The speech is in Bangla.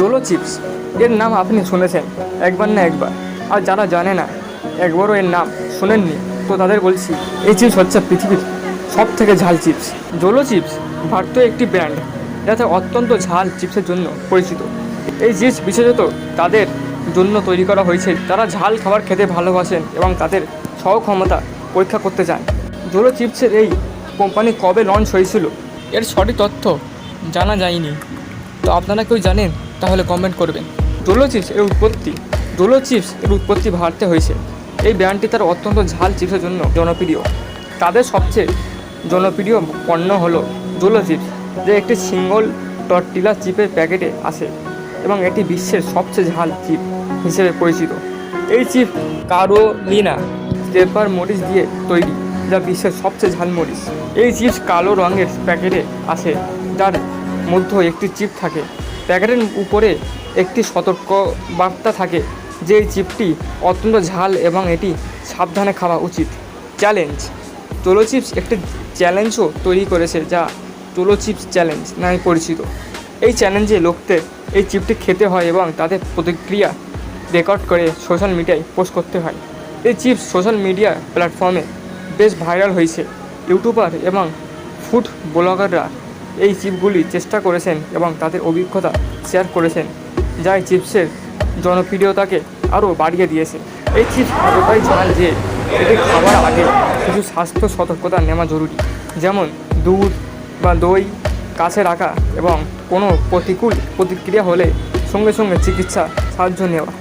Zolo chips. এর নাম আপনি শুনেছেন, একবার না একবার। আর যারা জানে না, একবারও এর নাম শোনেননি, তো তাদের বলছি, এই চিপস হচ্ছে পৃথিবীর সব থেকে ঝাল চিপস। জোলো চিপস ভারতীয় একটি ব্র্যান্ড যাতে অত্যন্ত ঝাল চিপসের জন্য পরিচিত। এই চিপস বিশেষত তাদের জন্য তৈরি করা হয়েছে। যারা ঝাল খাবার খেতে ভালোবাসেন এবং তাদের সহক্ষমতা পরীক্ষা করতে চান। জোলো চিপসের এই কোম্পানি কবে লঞ্চ হয়েছিল? এর সঠিক তথ্য জানা যায়নি। তো আপনারা কেউ জানেন? তাহলে কমেন্ট করবেন। ডোলো চিপস এর উৎপত্তি। ডোলো চিপস এর উৎপত্তি ভারতে হয়েছে। এই ব্র্যান্ডটি তার অত্যন্ত ঝাল চিপসের জন্য জনপ্রিয়। তাদের সবচেয়ে জনপ্রিয় পণ্য হলো ডোলো চিপস যে একটি সিঙ্গল টর্টিলা চিপের প্যাকেটে আসে এবং এটি বিশ্বের সবচেয়ে ঝাল চিপ হিসেবে পরিচিত। এই চিপ কারোলিনা স্টেপার মরিচ দিয়ে তৈরি, যা বিশ্বের সবচেয়ে ঝাল মরিচ। এই চিপস কালো রঙের প্যাকেটে আসে, যার মধ্যে একটি চিপ থাকে। প্যাকেটের উপরে একটি সতর্ক বার্তা থাকে যে এই চিপটি অত্যন্ত ঝাল এবং এটি সাবধানে খাওয়া উচিত। চ্যালেঞ্জ। চলো চিপস একটি চ্যালেঞ্জও তৈরি করেছে যা চলো চিপস চ্যালেঞ্জ নামে পরিচিত। এই চ্যালেঞ্জে লোকদের এই চিপটি খেতে হয় এবং তাদের প্রতিক্রিয়া রেকর্ড করে সোশ্যাল মিডিয়ায় পোস্ট করতে হয়। এই চিপস সোশ্যাল মিডিয়া প্ল্যাটফর্মে বেশ ভাইরাল হয়েছে। ইউটিউবার এবং ফুড ব্লগাররা এই চিপগুলি চেষ্টা করেছেন এবং তাদের অভিজ্ঞতা শেয়ার করেছেন, যা চিপসের জনপ্রিয়তাকে আরও বাড়িয়ে দিয়েছে। এই চিপস এতটাই ঝাল যে এটি খাবার আগে কিছু স্বাস্থ্য সতর্কতা নেওয়া জরুরি, যেমন দুধ বা দই কাছে রাখা এবং কোনো প্রতিকূল প্রতিক্রিয়া হলে সঙ্গে সঙ্গে চিকিৎসা সাহায্য নেওয়া।